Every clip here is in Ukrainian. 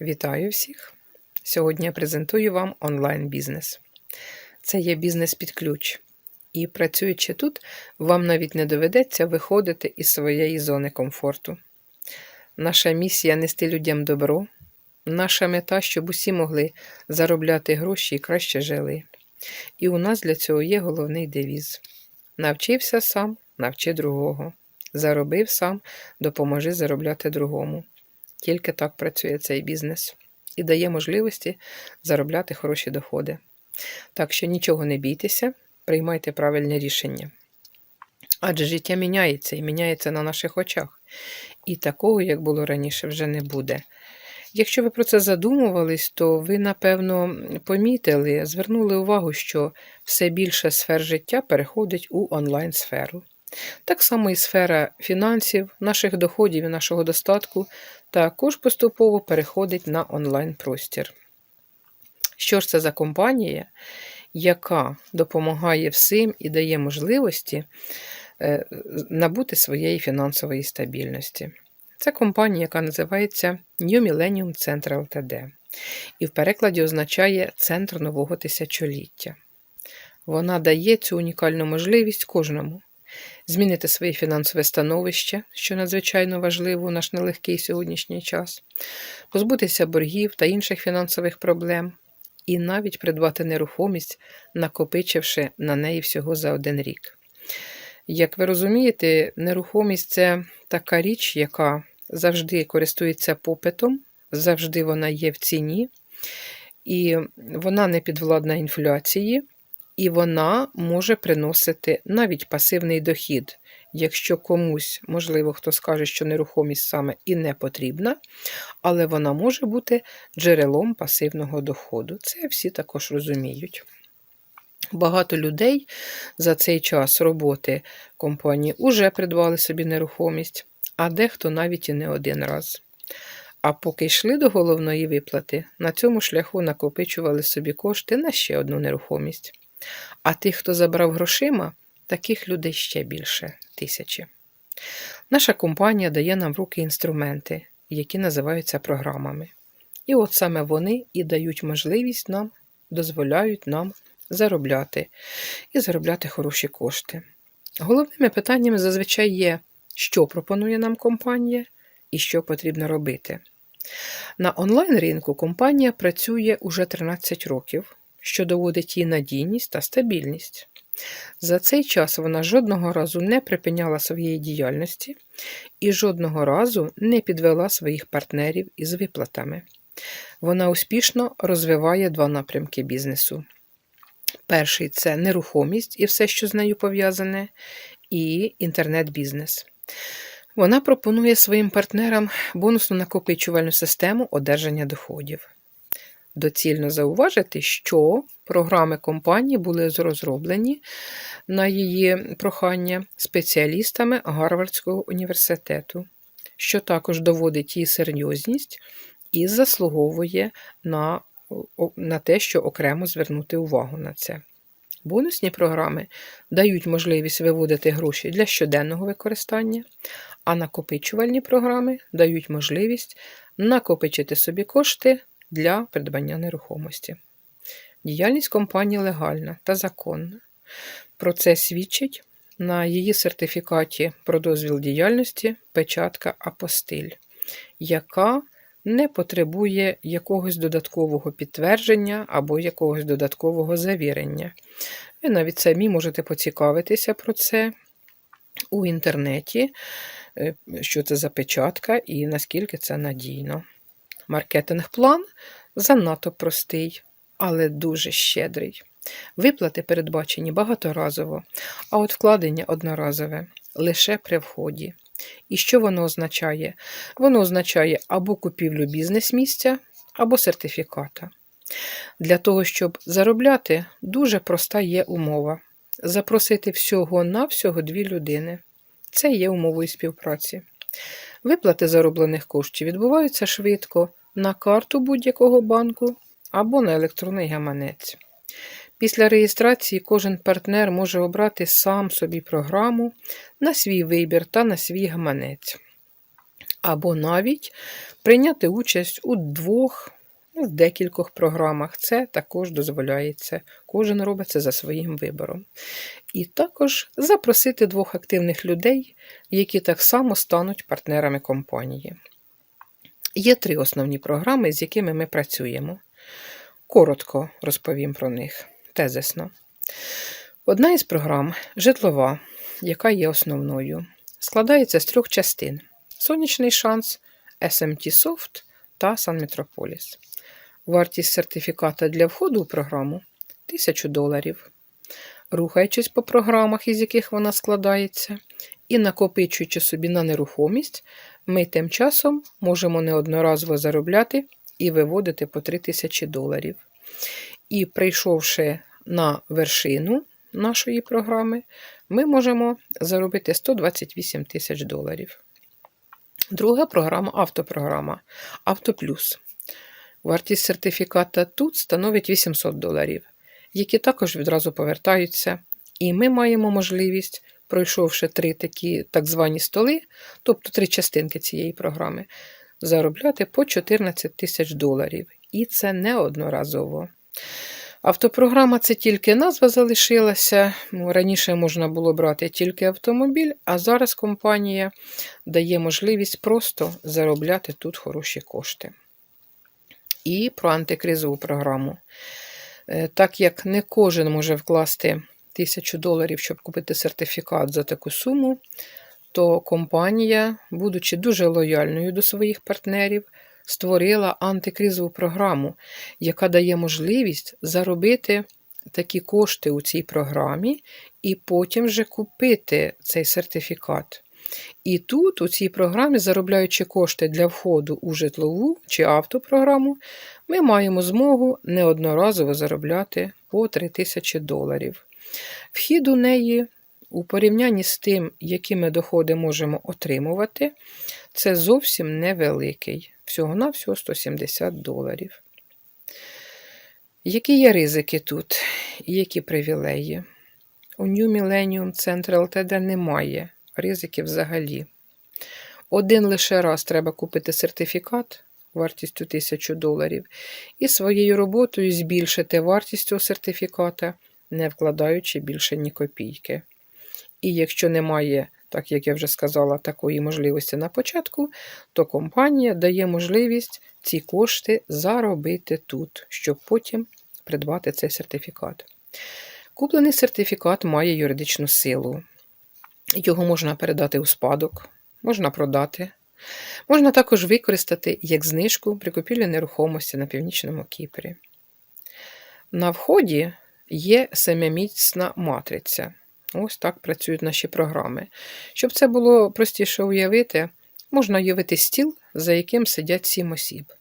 Вітаю всіх! Сьогодні я презентую вам онлайн-бізнес. Це є бізнес під ключ. І працюючи тут, вам навіть не доведеться виходити із своєї зони комфорту. Наша місія нести людям добро, наша мета, щоб усі могли заробляти гроші і краще жили. І у нас для цього є головний девіз: навчився сам, навчи другого. Заробив сам, допоможи заробляти другому. Тільки так працює цей бізнес і дає можливості заробляти хороші доходи. Так що нічого не бійтеся, приймайте правильне рішення. Адже життя міняється і міняється на наших очах. І такого, як було раніше, вже не буде. Якщо ви про це задумувались, то ви, напевно, помітили, звернули увагу, що все більше сфер життя переходить у онлайн-сферу. Так само і сфера фінансів, наших доходів і нашого достатку також поступово переходить на онлайн-простір. Що ж це за компанія, яка допомагає всім і дає можливості е, набути своєї фінансової стабільності? Це компанія, яка називається New Millennium Center Ltd. І в перекладі означає Центр нового тисячоліття. Вона дає цю унікальну можливість кожному змінити своє фінансове становище, що надзвичайно важливо у наш нелегкий сьогоднішній час, позбутися боргів та інших фінансових проблем, і навіть придбати нерухомість, накопичивши на неї всього за один рік. Як ви розумієте, нерухомість це така річ, яка завжди користується попитом, завжди вона є в ціні, і вона не підвладна інфляції вона може приносити навіть пасивний дохід. Якщо комусь, можливо, хто скаже, що нерухомість саме і не потрібна, але вона може бути джерелом пасивного доходу. Це всі також розуміють. Багато людей за цей час роботи компанії вже придбали собі нерухомість, а дехто навіть і не один раз. А поки йшли до головної виплати, на цьому шляху накопичували собі кошти на ще одну нерухомість. А тих, хто забрав грошима, таких людей ще більше тисячі. Наша компанія дає нам в руки інструменти, які називаються програмами. І от саме вони і дають можливість нам, дозволяють нам заробляти і заробляти хороші кошти. Головними питаннями зазвичай є, що пропонує нам компанія і що потрібно робити. На онлайн ринку компанія працює уже 13 років що доводить її надійність та стабільність. За цей час вона жодного разу не припиняла своєї діяльності і жодного разу не підвела своїх партнерів із виплатами. Вона успішно розвиває два напрямки бізнесу. Перший це нерухомість і все, що з нею пов'язане, і інтернет-бізнес. Вона пропонує своїм партнерам бонусну накопичувальну систему одержання доходів. Доцільно зауважити, що програми компанії були розроблені на її прохання спеціалістами Гарвардського університету, що також доводить її серйозність і заслуговує на, на те, що окремо звернути увагу на це. Бонусні програми дають можливість виводити гроші для щоденного використання, а накопичувальні програми дають можливість накопичити собі кошти для придбання нерухомості. Діяльність компанії легальна та законна. Про це свідчить на її сертифікаті про дозвіл діяльності печатка апостиль, яка не потребує якогось додаткового підтвердження або якогось додаткового завірення. Ви навіть самі можете поцікавитися про це у інтернеті, е, що це за печатка і наскільки це надійно. Маркетинг-план занадто простий, але дуже щедрий. Виплати передбачені багаторазово, а от вкладення одноразове лише при вході. І що воно означає? Воно означає або купівлю бізнес-місця, або сертифіката. Для того, щоб заробляти, дуже проста є умова. Запросити всього-навсього дві людини. Це є умовою співпраці. Виплати зароблених коштів відбуваються швидко на карту будь-якого банку або на електронний гаманець. Після реєстрації кожен партнер може обрати сам собі програму на свій вибір та на свій гаманець. або навіть прийняти участь у двох, ну, в декількох програмах. Це також дозволяється. Кожен робить це за своїм вибором. І також запросити двох активних людей, які так само стануть партнерами компанії. Є три основні програми, з якими ми працюємо. Коротко розповім про них, тезисно. Одна із програм житлова, яка є основною, складається з трьох частин: Сонячний шанс, SMT Soft та Сан Метрополіс. Вартість сертифіката для входу у програму 1000 доларів. Рухаючись по програмах, із яких вона складається, і накопичуючи собі на нерухомість, ми тим часом можемо неодноразово заробляти і виводити по 3000 доларів. І прийшовши на вершину нашої програми, ми можемо заробити 128 тисяч доларів. Друга програма автопрограма Автоплюс. Вартість сертифіката тут становить 800 доларів, які також відразу повертаються. І ми маємо можливість, пройшовши три такі так звані столи, тобто три частинки цієї програми, заробляти по 14 тисяч доларів. І це не одноразово. Автопрограма це тільки назва залишилася. Ну, Раніше можна було брати тільки автомобіль, а зараз компанія дає можливість просто заробляти тут хороші кошти. І про антикризову програму. Е, так як не кожен може вкласти тисячу доларів, щоб купити сертифікат за таку суму, то компанія, будучи дуже лояльною до своїх партнерів, створила антикризову програму, яка дає можливість заробити такі кошти у цій програмі і потім вже купити цей сертифікат. І тут, у цій програмі, заробляючи кошти для входу у житлову чи автопрограму, ми маємо змогу неодноразово заробляти по 3000 доларів. Вхід у неї у порівнянні з тим, які ми доходи можемо отримувати, це зовсім невеликий. Всього-навсього 170 доларів. Які є ризики тут і які привілеї? У New Millennium Central LTD немає ризиків взагалі. Один лише раз треба купити сертифікат вартістю 1000 доларів, і своєю роботою збільшити вартість цього сертифіката, не вкладаючи більше ні копійки. І якщо немає, так як я вже сказала, такої можливості на початку, то компанія дає можливість ці кошти заробити тут, щоб потім придбати цей сертифікат. Куплений сертифікат має юридичну силу. Його можна передати у спадок, можна продати. Можна також використати як знижку при купівлі нерухомості на північному Кіпрі. На вході є семимісна матриця. Ось так працюють наші програми. Щоб це було простіше уявити, можна уявити стіл, за яким сидять сім осіб.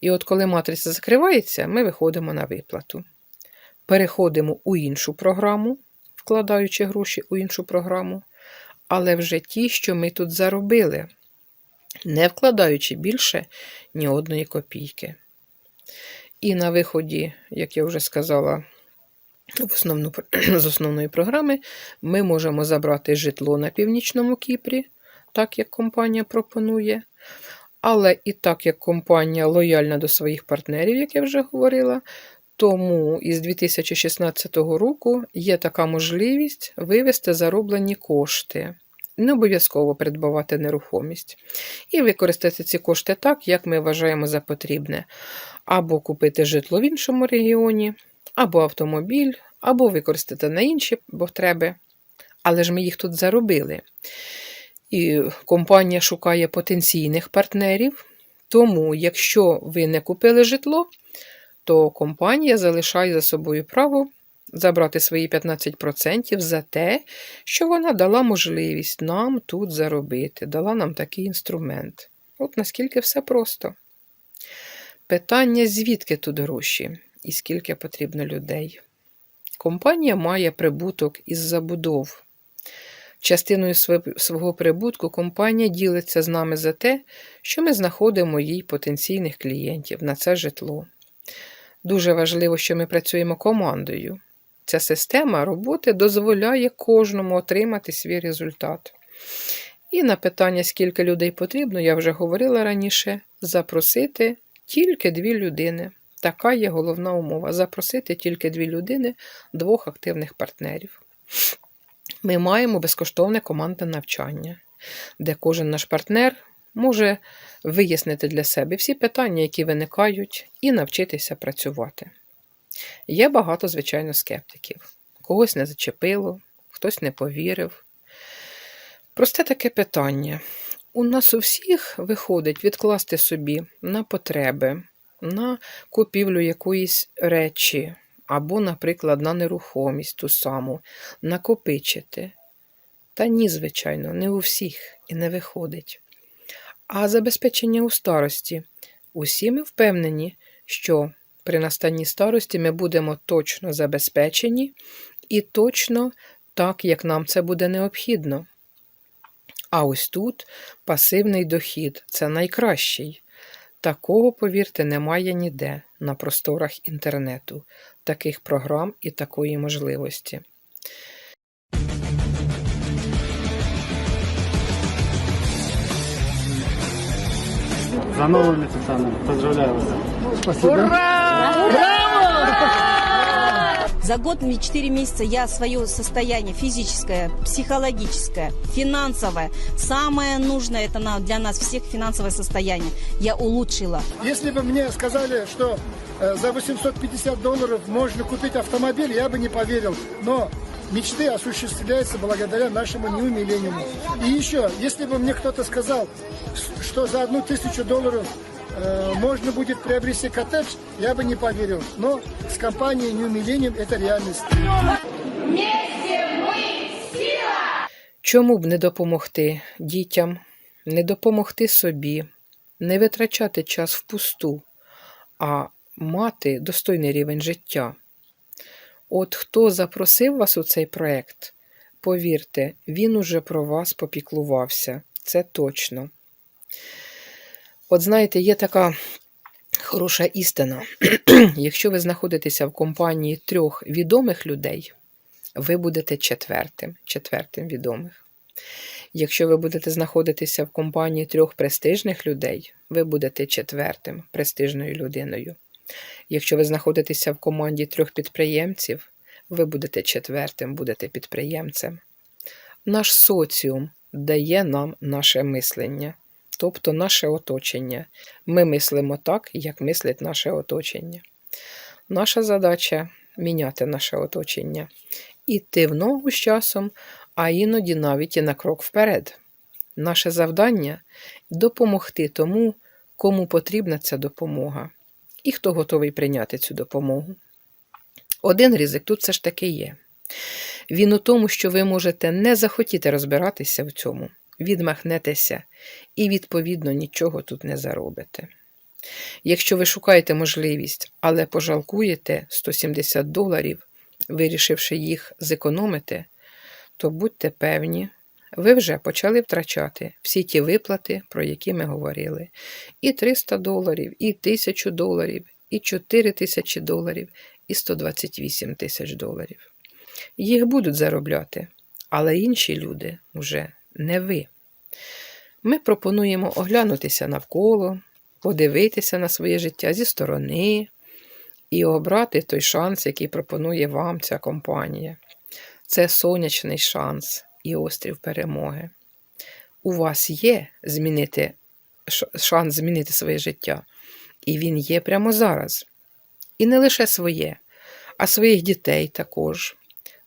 І от коли матриця закривається, ми виходимо на виплату. Переходимо у іншу програму, вкладаючи гроші у іншу програму, але вже ті, що ми тут заробили, не вкладаючи більше ні одної копійки. І на виході, як я вже сказала, в основну, з основної програми ми можемо забрати житло на північному Кіпрі, так як компанія пропонує. Але і так як компанія лояльна до своїх партнерів, як я вже говорила, тому із 2016 року є така можливість вивести зароблені кошти. Не обов'язково придбавати нерухомість. І використати ці кошти так, як ми вважаємо за потрібне. Або купити житло в іншому регіоні, або автомобіль, або використати на інші потреби. Але ж ми їх тут заробили. І компанія шукає потенційних партнерів. Тому, якщо ви не купили житло, то компанія залишає за собою право забрати свої 15% за те, що вона дала можливість нам тут заробити, дала нам такий інструмент. От наскільки все просто. Питання, звідки тут гроші і скільки потрібно людей. Компанія має прибуток із забудов. Частиною свого прибутку компанія ділиться з нами за те, що ми знаходимо їй потенційних клієнтів на це житло. Дуже важливо, що ми працюємо командою. Ця система роботи дозволяє кожному отримати свій результат. І на питання, скільки людей потрібно, я вже говорила раніше, запросити тільки дві людини. Така є головна умова запросити тільки дві людини, двох активних партнерів. Ми маємо безкоштовне командне навчання, де кожен наш партнер може вияснити для себе всі питання, які виникають, і навчитися працювати. Є багато, звичайно, скептиків. Когось не зачепило, хтось не повірив. Просте таке питання. У нас у всіх виходить відкласти собі на потреби, на купівлю якоїсь речі, або, наприклад, на нерухомість ту саму, накопичити. Та ні, звичайно, не у всіх і не виходить. А забезпечення у старості. Усі ми впевнені, що при настанні старості ми будемо точно забезпечені і точно так, як нам це буде необхідно. А ось тут пасивний дохід це найкращий. Такого, повірте, немає ніде на просторах інтернету, таких програм і такої можливості. За новими титанами. Поздравляю вас. Спасибо. За год, 4 месяца я свое состояние физическое, психологическое, финансовое, самое нужное это для нас всех финансовое состояние, я улучшила. Если бы мне сказали, что э, за 850 долларов можно купить автомобиль, я бы не поверил. Но мечты осуществляются благодаря нашему неумилению. И еще, если бы мне кто-то сказал, что за одну тысячу долларов э, можно будет приобрести коттедж, я бы не поверил. Но с компанией New Millennium это реальность. Чому б не допомогти дітям, не допомогти собі, не витрачати час впусту, а мати достойний рівень життя? От хто запросив вас у цей проект, повірте, він уже про вас попіклувався. Це точно. От знаєте, є така хороша істина. Якщо ви знаходитеся в компанії трьох відомих людей, ви будете четвертим, четвертим відомих. Якщо ви будете знаходитися в компанії трьох престижних людей, ви будете четвертим престижною людиною. Якщо ви знаходитеся в команді трьох підприємців, ви будете четвертим, будете підприємцем. Наш соціум дає нам наше мислення, тобто наше оточення. Ми мислимо так, як мислить наше оточення. Наша задача міняти наше оточення, іти в ногу з часом, а іноді навіть і на крок вперед. Наше завдання допомогти тому, кому потрібна ця допомога, і хто готовий прийняти цю допомогу. Один ризик тут все ж таки є. Він у тому, що ви можете не захотіти розбиратися в цьому, відмахнетеся і, відповідно, нічого тут не заробите. Якщо ви шукаєте можливість, але пожалкуєте 170 доларів, вирішивши їх зекономити, то будьте певні, ви вже почали втрачати всі ті виплати, про які ми говорили. І 300 доларів, і 1000 доларів, і 4 тисячі доларів, і 128 тисяч доларів. Їх будуть заробляти, але інші люди вже не ви. Ми пропонуємо оглянутися навколо, подивитися на своє життя зі сторони і обрати той шанс, який пропонує вам ця компанія. Це сонячний шанс і острів перемоги. У вас є змінити, шанс змінити своє життя, і він є прямо зараз. І не лише своє, а своїх дітей також.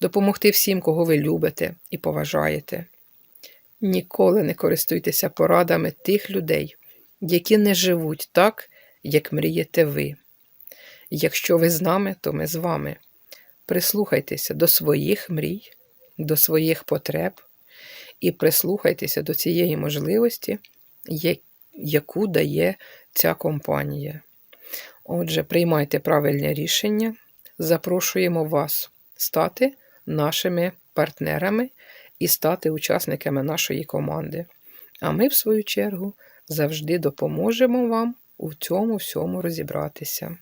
Допомогти всім, кого ви любите і поважаєте. Ніколи не користуйтеся порадами тих людей, які не живуть так, як мрієте ви. Якщо ви з нами, то ми з вами. Прислухайтеся до своїх мрій, до своїх потреб і прислухайтеся до цієї можливості, яку дає ця компанія. Отже, приймайте правильне рішення. Запрошуємо вас стати нашими партнерами і стати учасниками нашої команди. А ми, в свою чергу, завжди допоможемо вам у цьому всьому розібратися.